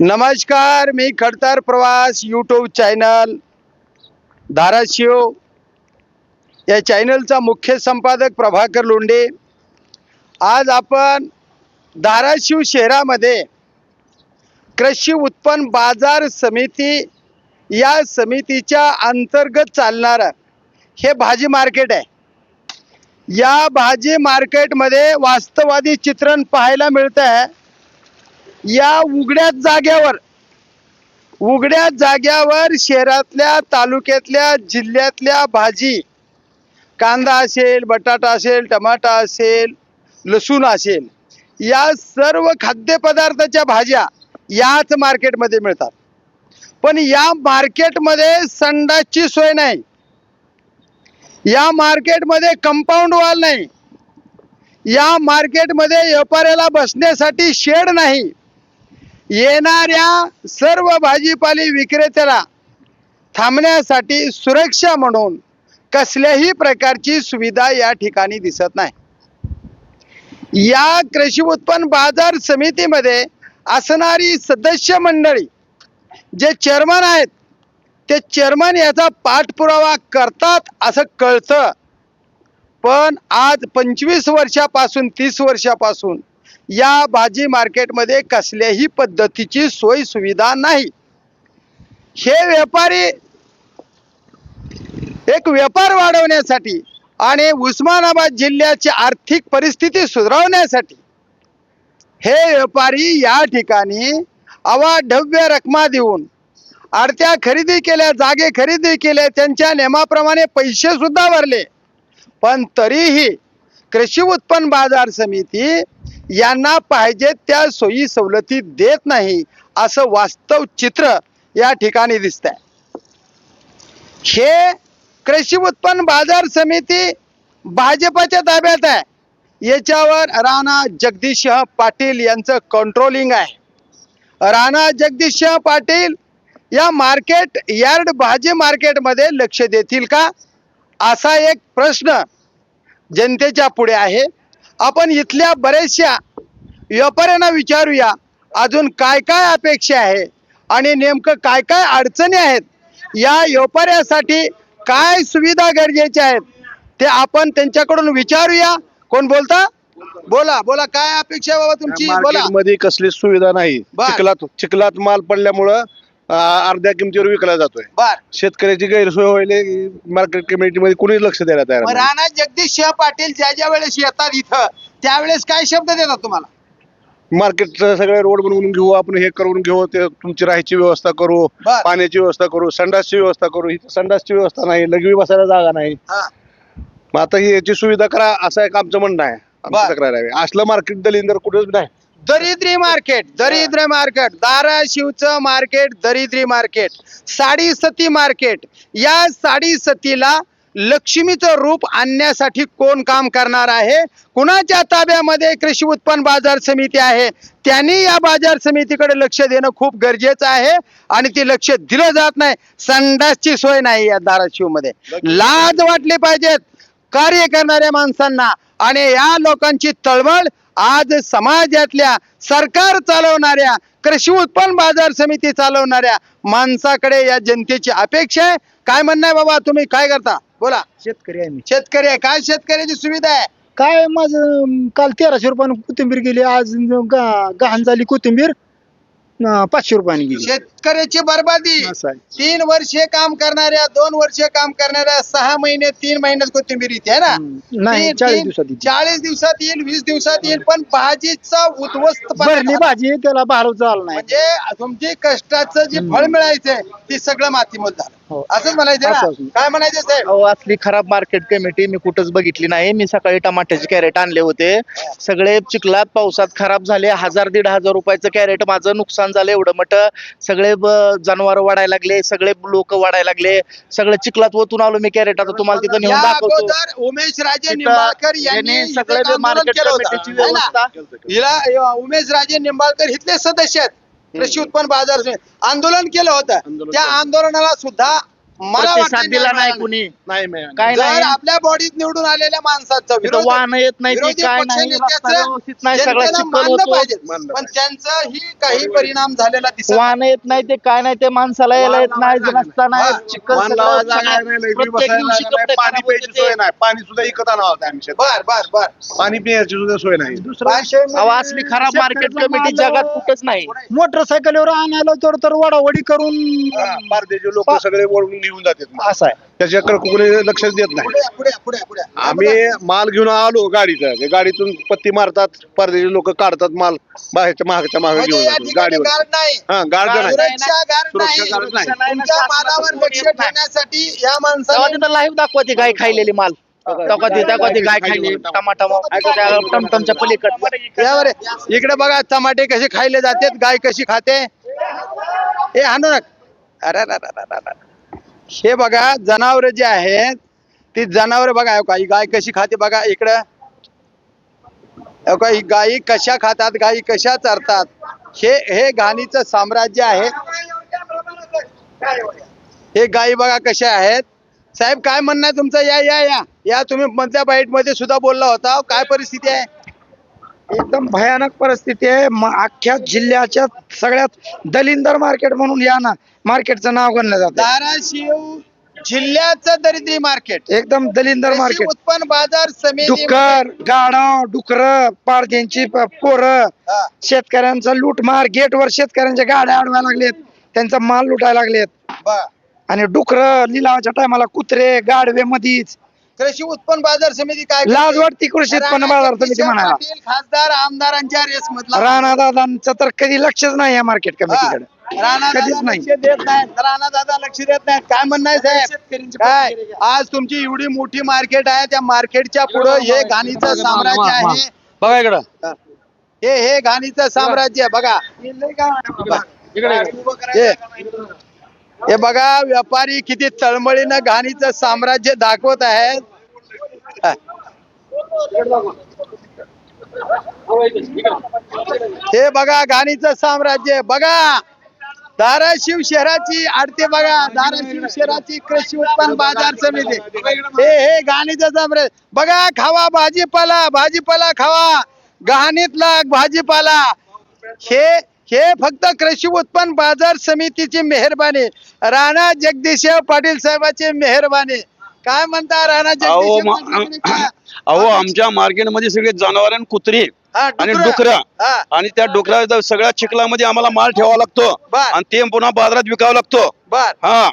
नमस्कार मी खडतर प्रवास यूट्यूब चॅनल धाराशिव. या चॅनलचा मुख्य संपादक प्रभाकर लोंडे आज आपण धाराशिव शहरामध्ये कृषी उत्पन्न बाजार समिती या समितीच्या अंतर्गत चालणारं हे भाजी मार्केट आहे. या भाजी मार्केटमध्ये वास्तववादी चित्रण पाहायला मिळतं आहे या उघड्या जाग्यावर उघड्या जाग्यावर शहरातल्या तालुक्यातल्या जिल्ह्यातल्या भाजी कांदा असेल बटाटा असेल टमाटा असेल लसूण असेल या सर्व खाद्यपदार्थाच्या भाज्या याच मार्केटमध्ये मिळतात. पण या मार्केटमध्ये संडासची सोय नाही. या मार्केटमध्ये कंपाऊंड वॉल नाही. या मार्केटमध्ये व्यापाऱ्याला बसण्यासाठी शेड नाही. येणाऱ्या सर्व भाजीपाली विक्रेत्याला थांबण्यासाठी सुरक्षा म्हणून कसल्याही प्रकारची सुविधा या ठिकाणी दिसत नाही. या कृषी उत्पन्न बाजार समितीमध्ये असणारी सदस्य मंडळी जे चेअरमन आहेत ते चेअरमन याचा पाठपुरावा करतात असं कळतं. पण आज पंचवीस वर्षापासून तीस वर्षापासून या भाजी मार्केटमध्ये कसल्याही पद्धतीची सोय सुविधा नाही. हे व्यापारी एक व्यापार वाढवण्यासाठी आणि उस्मानाबाद जिल्ह्याची आर्थिक परिस्थिती सुधारवण्यासाठी हे व्यापारी या ठिकाणी अवाढव्य रकमा देऊन आडत्या खरेदी केल्या जागे खरेदी केल्या त्यांच्या नियमाप्रमाणे पैसे सुद्धा भरले. पण तरीही कृषी उत्पन्न बाजार समिती यांना पाहिजे त्या सोयी सवलती देत नाही असं वास्तव चित्र या ठिकाणी दिसत आहे हे कृषी उत्पन्न बाजार समिती भाजपच्या ताब्यात आहे. याच्यावर राणा जगदीशसिंह पाटील यांचं कंट्रोलिंग आहे. राणा जगदीश पाटील या मार्केट यार्ड भाजी मार्केटमध्ये लक्ष देतील का? असा एक प्रश्न जनतेच्या पुढे आहे. आपण इथल्या बऱ्याचशा व्यापाऱ्यांना विचारूया अजून काय काय अपेक्षा आहे आणि नेमकं काय काय अडचणी आहेत? या व्यापाऱ्यासाठी काय सुविधा गरजेच्या आहेत? ते आपण त्यांच्याकडून विचारूया. कोण बोलता? बोला बोला काय अपेक्षा आहे बाबा तुमची? बोला. मध्ये कसली सुविधा नाही. बर. चिखलात चिखलात माल पडल्यामुळं अं, अर्ध्या किमतीवर विकला जातोय बर शेतकऱ्याची गैरसोय व्हायला मार्केट कमिटी मध्ये कुणी लक्ष द्यायला तयार मग नाही. राणा जगदीश सिंह पाटील ज्या ज्या वेळेस येतात इथं त्यावेळेस काय शब्द देतात तुम्हाला मार्केट सगळे रोड बनवून घेऊ आपण हे करून घेऊ ते तुमची राहायची व्यवस्था करू बर. पाण्याची व्यवस्था करू संडासची व्यवस्था करू इथं संडासची व्यवस्था नाही लघवी बसायला जागा नाही हा. मग आता ही याची सुविधा करा असं एक आमचं म्हणणं आहे आमची बर. तक्रार आहे असलं मार्केट दलिंदर कुठेच नाही दरिद्री मार्केट दरिद्र मार्केट धाराशिवचं मार्केट दरिद्री मार्केट साडी सती मार्केट. या साडी सतीला लक्ष्मीचं रूप आणण्यासाठी कोण काम करणार आहे? कुणाच्या ताब्यामध्ये कृषी उत्पन्न बाजार समिती आहे? त्यांनी या बाजार समितीकडे लक्ष देणं खूप गरजेचं आहे आणि ते लक्ष दिलं जात नाही. संडासची सोय नाही या धाराशिवमध्ये. लाज वाटली पाहिजेत कार्य करणाऱ्या माणसांना आणि या लोकांची तळमळ आज समाजातल्या सरकार चालवणाऱ्या कृषी उत्पन्न बाजार समिती चालवणाऱ्या माणसाकडे या जनतेची अपेक्षा आहे. काय म्हणणं आहे बाबा? तुम्ही काय करता? बोला. शेतकरी आहे मी. शेतकरी आहे. काय शेतकऱ्याची सुविधा आहे? काय माझं काल तेराशे रुपयानं कोथिंबीर गेली. आज गा- गहाण झाली कोथिंबीर. अं, पाचशे रुपयाने गेली. शेतकऱ्याची बर्बादी. असं आहे. तीन वर्षे काम करणाऱ्या दोन वर्षे काम करणाऱ्या सहा महिने तीन महिन्यात कोथिंबीर येते है ना? हम्म. नाही तीन- चाळीस तीन- दिवसात येते. चाळीस दिवसात येईल वीस दिवसात येईल पण भाजीचा उद्ध्वस्त भाजी त्याला भार चाल नाही. म्हणजे तुमची कष्टाचं जे फळ मिळायचंय ते सगळं मातीमोल झालं. हो. असंच म्हणायचं असं ना. काय म्हणायचं साहेब? अहो असली खराब मार्केट कमिटी मी कुठंच बघितली नाही. मी सकाळी टमाट्याचे कॅरेट आणले होते. सगळे चिखलात पावसात खराब झाले. हजार दीड हजार रुपयाचं कॅरेट माझं नुकसान झालं एवढं मट सगळे जनावर वाढायला लागले. सगळे लोक वाढायला लागले. सगळे चिखलात ओतून आलो मी कॅरेट आता तुम्हाला तिथं या नेऊन दाखवतो. अगोदर उमेश राजे तिथं निंबाळकर यांनी यांनी इथे सगळे आंदोलन मार्केट केलं होतं. कमिटीची है ना? व्यवस्था हिला उमेश राजे निंबाळकर इथले सदस्य आहेत. कृषी उत्पन्न बाजार. आंदोलन केलं होतं त्या. आंदोलनाला सुद्धा मला प्रतिसाद वाटतं दिला नाही मिळाला. कुणी नाही मिळालं. काय जर नाही आपल्या बॉडीत निवडून आलेल्या माणसाचं विरोध वाहन येत नाही ते विरोधी काय नाही नेत्याचं रस्ता व्यवस्थित नाही सगळा जनतेला चिखल मानलं होतो पाहिजे मानलं पण पाहिजे. त्यांचाही काही परिणाम झालेला दिसत नाही. वाहन येत नाही ते काय नाही ते माणसाला यायला येत नाही रस्ता नाही हा. चिखल वाहन सगळं लावायला जागा सगळं- नाही, लई प्रत्येक बसायला दिवशी जागा नाही, कपडे पाणी खराब प्यायची होते सोय ते. नाही पाणी सुद्धा इकत आणावं लागतं आम्ही शेतात. बर बर बर पाणी पिण्याची सुद्धा सोय नाही दुसरा म्हणजे अहो, असली खराब मार्केट शेतकऱ्याचा कमिटी जगात कुठंच नाही मोटरसायकलीवर आणायला तर तर वडावडी करून हा, परदेशी लोक सगळे वळून घेऊन जातात मग. असं आहे. त्याच्याकडे कोणी लक्षच देत नाही. आम्ही माल घेऊन आलो गाडीचा. ते गाडीतून पत्ती मारतात परदेशी लोक काढतात माल. बाहेरच्या मागच्या मागे म्हणजे घेऊन जातात. गाडीवर. हा गार्ड नाही. नाही. सुरक्षा गार्ड सुरक्षा नाही. गार्ड नाही. तुमच्या मालावर लक्ष ठेवण्यासाठी या तेव्हा माणसाने तिथं लाईव्ह दाखवा ती गाय खायलेली माल इकडे बघा टमाटे कसे खायले जातात गाय कशी खाते? हे हाणू नका. अरे. हे बघा जनावर जे आहेत ती जनावर बघा का ही गाय कशी खाते बघा इकडं. ही गायी कशा खातात गायी कशा चरतात. हे हे घाणीचं साम्राज्य आहे. हे गायी बघा कशा आहेत. साहेब काय म्हणणं आहे तुमचं? या या या. या तुम्ही मधल्या बाईटमध्ये सुद्धा बोलला होता. काय परिस्थिती आहे? एकदम भयानक परिस्थिती आहे. अख्ख्या जिल्ह्याच्या सगळ्यात दलिंदर मार्केट म्हणून या ना मार्केटचं नाव गणलं जातं धाराशिव जिल्ह्याचं दरिद्री मार्केट. एकदम दलिंदर कृषी मार्केट. उत्पन्न बाजार समिती डुक्कर गाढव डुकर पारध्यांची प- पोरं शेतकऱ्यांचा लूटमार गेटवर शेतकऱ्यांच्या गाड्या अडवायला लागलेत त्यांचा माल लुटायला लागलेत. आणि डुकर लिलावाच्या टायमाला कुत्रे गाडवे मधीच कृषी उत्पन्न बाजार समिती काय? लाज वाटती कृषी उत्पन्न बाजार समिती म्हणायला पाटील खासदार आमदारांच्या रेस मधला राणा दादांचं तर कधी लक्षच नाही या मार्केट कमिटीकडे. राणा कधीच दादा नाही. लक्ष देत नाहीत. राणा दादा लक्ष देत नाहीत. काय म्हणणं आहे साहेब? काय? आज तुमची एवढी मोठी मार्केट आहे. त्या मार्केटच्या पुढे हे घाणीचं साम्राज्य आहे. बघा इकडं. हे. हे घाणीचं साम्राज्य आहे, बघा. हे. हे बघा व्यापारी किती तळमळीनं घाणीचं साम्राज्य दाखवत आहेत. हे बघा घाणीचं साम्राज्य बघा धाराशिव शहराची आडते बघा धाराशिव शहराची कृषी उत्पन्न बाजार समिती. हे हे घाणीचं साम्राज्य. बघा खावा भाजीपाला भाजीपाला खावा. घाणीतला भाजीपाला. हे हे फक्त कृषी उत्पन्न बाजार समितीची मेहरबानी. राणा जगदीश पाटील साहेबाची मेहरबानी. काय म्हणता राणा अहो जगदीश म-? अहो आमच्या मार्केटमध्ये सगळे जनावर आणि कुत्री हा, आणि डुकरं. डुकरं हा, आणि त्या डुकरा सगळ्या चिखलामध्ये आम्हाला माल ठेवावा लागतो. बर. आणि ते पुन्हा बाजारात विकावा लागतो. बर. हा.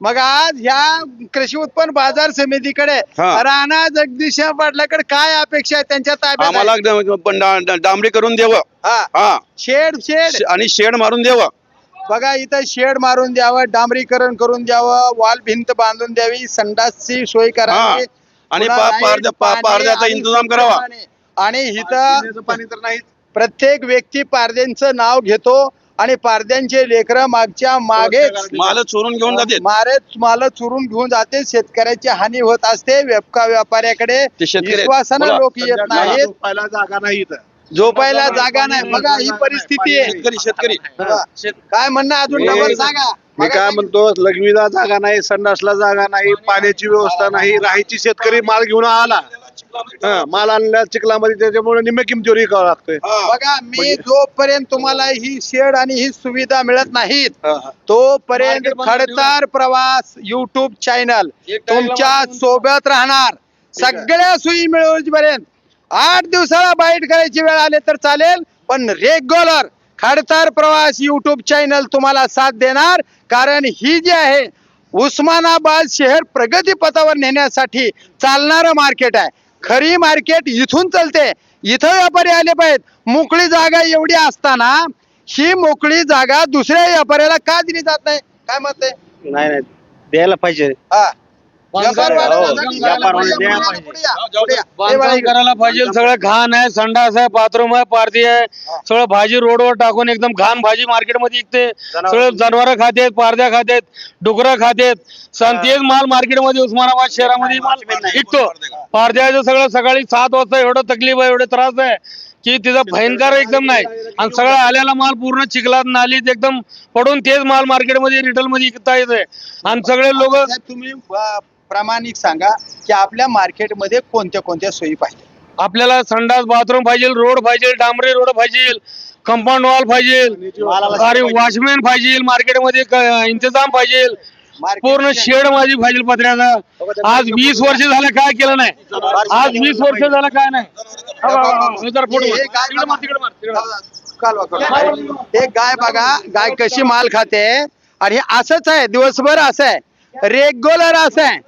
मग आज ह्या कृषी उत्पन्न बाजार समितीकडे हा. राणा जगदीश पाटलाकडे काय अपेक्षा आहे? त्यांच्या ताब्यात आम्हाला आहे? ड- ड- डा- डांबरी करून द्यावं हा. हा. Shade shed. आणि शेड मारून द्यावं बघा इथं शेड मारून द्यावं डांबरीकरण करून द्यावं वॉल भिंत बांधून द्यावी संडासची सोय करावी. आणि पुन्हा पा- लाइट, पारद्या- पा- पाणी पारद्याचा आणि इंतजाम करावा. आणि इथं पाणी तर नाही प्रत्येक व्यक्ती पारद्यांचं नाव घेतो. आणि पारद्यांचे लेकर मागच्या मागेच माल चोरून घेऊन जाते. मारे माल चुरून घेऊन जाते. शेतकऱ्याची हानी होत असते. व्यापका व्यापाऱ्याकडे विश्वासानं. लोक येत नाहीत. झोपायला जागा नाही इथं. झोपायला जागा नाही. बघा ही परिस्थिती आहे. शेतकरी शेतकरी. काय म्हणणं अजून? डबल सांगा. मी काय म्हणतो? लघवीला जागा नाही संडासला जागा नाही पाण्याची व्यवस्था नाही. राहायची शेतकरी माल घेऊन आला. हा, माल आणला चिखलामध्ये त्याच्यामुळे निम्म्या किमतीवर विकावं लागतोय. बघा मी जोपर्यंत तुम्हाला ही शेड आणि ही सुविधा मिळत नाहीत हा, हा. तोपर्यंत Market खडतर प्रवास युट्यूब चॅनल तुमच्यासोबत राहणार. सगळ्या सोयी मिळवपर्यंत आठ दिवसाला बाईट करायची वेळ आले तर चालेल पण रेग्युलर खडतर प्रवास युट्यूब चॅनल तुम्हाला साथ देणार. कारण ही जी आहे उस्मानाबाद शहर प्रगती पथावर नेण्यासाठी चालणारं मार्केट आहे. खरी मार्केट इथून चालते. इथं व्यापारी आले पाहिजेत. मोकळी जागा एवढी असताना ही मोकळी जागा दुसऱ्या व्यापाऱ्याला का दिली जात नाही? काय मत आहे नाही नाही. द्यायला पाहिजे. हा. बांधकाम इकडे. करायला पाहिजे. सगळं घाण आहे संडास आहे बाथरूम आहे पारदी आहे. सगळं भाजी रोडवर टाकून एकदम घाण भाजी मार्केटमध्ये विकते. सगळं जनावर खातेत पारद्या खातेत डुकरं खातेत. संतेज माल मार्केटमध्ये उस्मानाबाद शहरामध्ये माल विकतो. पारद्याचं सगळं सकाळी सात वाजता एवढं तकलीफ आहे एवढे त्रास आहे की तिचा भयंकर एकदम नाही. आणि सगळा आलेला माल पूर्ण चिखलात नालीत एकदम पडून तेच माल मार्केटमध्ये रिटेल मध्ये विकता येतोय. आणि सगळे लोक तुम्ही प्रामाणिक सांगा की आपल्या मार्केटमध्ये कोणत्या कोणत्या सोयी पाहिजे? आपल्याला संडास बाथरूम पाहिजे रोड पाहिजे डांबरी रोड पाहिजे कंपाऊंड वॉल पाहिजे अरे वॉचमॅन पाहिजे मार्केटमध्ये इंतजाम पाहिजे पूर्ण शेड माझी पाहिजे पत्र्याचा. आज वीस वर्ष झालं काय केलं नाही. आज वीस वर्ष झालं काय नाही. हा, गाय बघा गाय कशी माल खाते? आणि हे असंच आहे दिवसभर असं आहे. रेग्युलर असं आहे.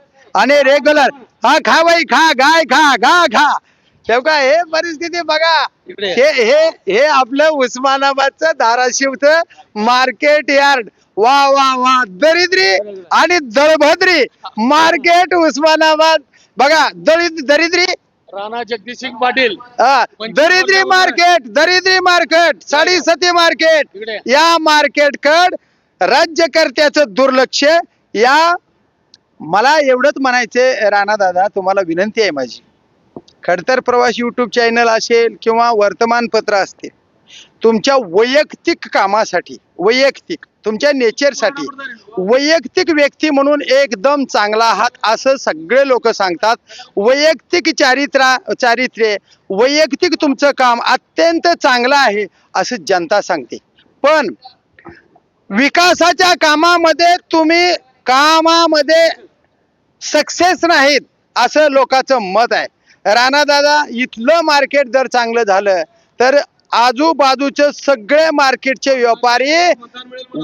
आणि रेग्युलर हा खा बाई खा गाय खा गा खा. तेव्हा हे परिस्थिती बघा. हे हे हे आपलं उस्मानाबादचं धाराशिवचं मार्केट यार्ड वा वा वा दरिद्री आणि दळभद्री. मार्केट उस्मानाबाद. बघा दरिद्री दरिद्री. राणा जगदीशसिंग पाटील. हा, दरिद्री मार्केट दरिद्री मार्केट साडेसती मार्केट इकडे. या मार्केट कड राज्यकर्त्याचं दुर्लक्ष या मला एवढंच म्हणायचे राणा दादा तुम्हाला विनंती आहे माझी. खडतर प्रवास यूट्यूब चॅनल असेल किंवा वर्तमानपत्र असतील तुमच्या वैयक्तिक कामासाठी वैयक्तिक तुमच्या नेचरसाठी वैयक्तिक व्यक्ती म्हणून एकदम चांगला आहात असं सगळे लोक सांगतात. वैयक्तिक चारित्रा चारित्र्य वैयक्तिक तुमचं काम अत्यंत चांगलं आहे असं जनता सांगते. पण विकासाच्या कामामध्ये तुम्ही कामामध्ये सक्सेस नाहीत असं लोकांचं मत आहे. राणा दादा इथलं मार्केट जर चांगलं झालं तर आजूबाजूचे सगळे मार्केटचे व्यापारी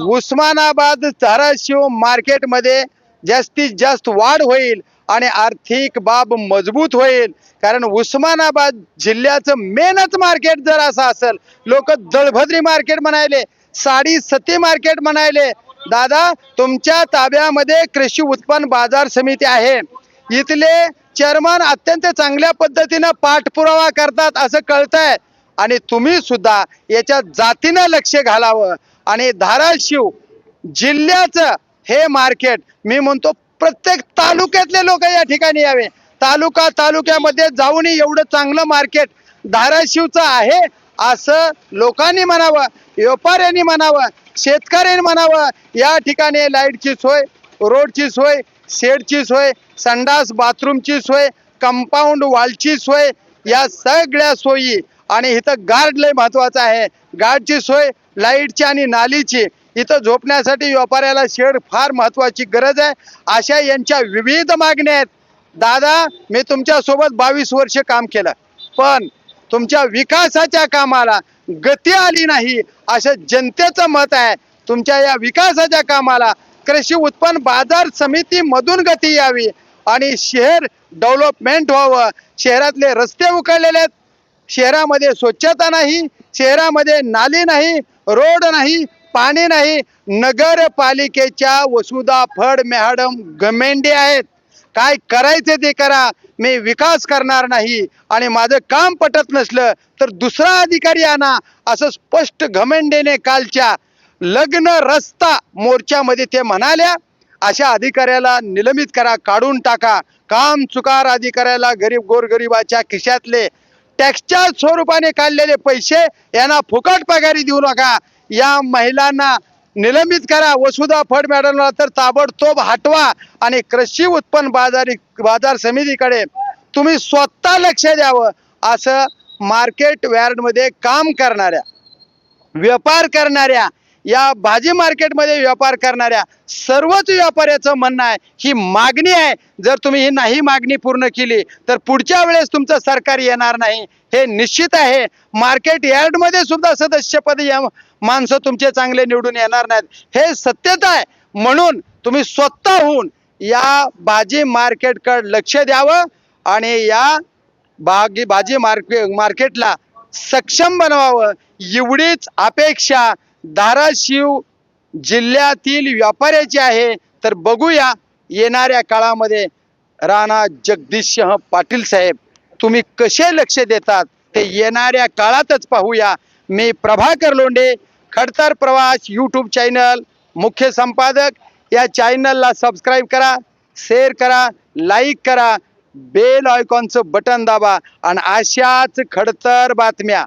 उस्मानाबाद धाराशिव मार्केटमध्ये जास्तीत जास्त वाढ होईल आणि आर्थिक बाब मजबूत होईल. कारण उस्मानाबाद जिल्ह्याचं मेनच मार्केट जर असं असेल लोक दळभद्री मार्केट म्हणायले साडी सती मार्केट म्हणायले दादा तुमच्या ताब्यामध्ये कृषी उत्पन्न बाजार समिती आहे. इथले चेअरमन अत्यंत चांगल्या पद्धतीनं पाठपुरावा करतात असं कळतंय. आणि तुम्ही सुद्धा याच्या जातीनं लक्ष घालावं. आणि धाराशिव जिल्ह्याचं हे मार्केट मी म्हणतो प्रत्येक तालुक्यातले लोक या ठिकाणी यावे. तालुका तालुक्यामध्ये जाऊन एवढं चांगलं मार्केट धाराशिवचं आहे असं लोकांनी म्हणावं व्यापाऱ्यांनी म्हणावं. शेतकऱ्यांनी म्हणावं. या ठिकाणी लाईटची सोय रोडची सोय शेडची सोय संडास बाथरूमची सोय कंपाऊंड वॉलची सोय या सगळ्या सोयी. आणि इथं गार्ड लय महत्वाचं आहे. गार्डची सोय लाईटची आणि नालीची. इथं झोपण्यासाठी व्यापाऱ्याला शेड फार महत्वाची गरज आहे. अशा यांच्या विविध मागण्या आहेत. दादा मी तुमच्यासोबत बावीस वर्ष काम केलं. पण तुमच्या विकासाच्या कामाला गती आली नाही असं जनतेचं मत आहे. तुमच्या या विकासाच्या कामाला कृषी उत्पन्न बाजार समितीमधून गती यावी आणि शहर डेव्हलपमेंट व्हावं. शहरातले रस्ते उकळलेले आहेत. शहरामध्ये स्वच्छता नाही शहरामध्ये नाली नाही रोड नाही पाणी नाही. नगरपालिकेच्या वसुधा फड मॅडम गमेंडे आहेत. काय करायचे ते करा. मी विकास करणार नाही आणि माझं काम पटत नसलं तर दुसरा अधिकारी आणा असं स्पष्ट घमेंडेने कालच्या लग्न रस्ता मोर्चामध्ये ते म्हणाल्या. अशा अधिकाऱ्याला निलंबित करा काढून टाका. काम चुकार अधिकाऱ्याला गरीब गोरगरिबाच्या खिशातले टॅक्सच्या स्वरूपाने काढलेले पैसे यांना फुकट पगारी देऊ नका. या महिलांना निलंबित करा. वसुधा फड मॅडमला तर ताबडतोब हटवा आणि कृषी उत्पन्न बाजारी बाजार समितीकडे तुम्ही स्वतः लक्ष द्यावं असं मार्केट यार्डमध्ये काम करणाऱ्या व्यापार करणाऱ्या या भाजी मार्केटमध्ये व्यापार करणाऱ्या सर्वच व्यापाऱ्याचं म्हणणं आहे. ही मागणी आहे. जर तुम्ही ही नाही मागणी पूर्ण केली तर पुढच्या वेळेस तुमचं सरकार येणार नाही. हे निश्चित आहे. मार्केट यार्डमध्ये सुद्धा सदस्यपद या माणसं तुमचे चांगले निवडून येणार नाहीत. हे सत्यता आहे. म्हणून तुम्ही स्वतःहून या भाजी मार्केटकडे लक्ष द्यावं आणि या बागी भाजी मार्के मार्केटला सक्षम बनवावं. एवढीच अपेक्षा धाराशिव जिल्ह्यातील व्यापाऱ्याची आहे. तर बघूया येणाऱ्या काळामध्ये राणा जगदीशसिंह पाटील साहेब तुम्ही कसे लक्ष देतात? ते येणाऱ्या काळातच पाहूया. मी प्रभाकर लोंढे खडतर प्रवास यूट्यूब चॅनल मुख्य संपादक. या चॅनलला सबस्क्राईब करा शेअर करा लाईक करा बेल आयकॉनचं बटन दाबा आणि अशाच खडतर बातम्या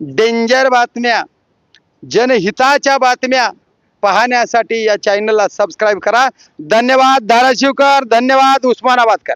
डेंजर बातम्या जनहिताच्या बातम्या पाहण्यासाठी या चॅनलला सबस्क्राईब करा. धन्यवाद धाराशिवकर धन्यवाद उस्मानाबादकर.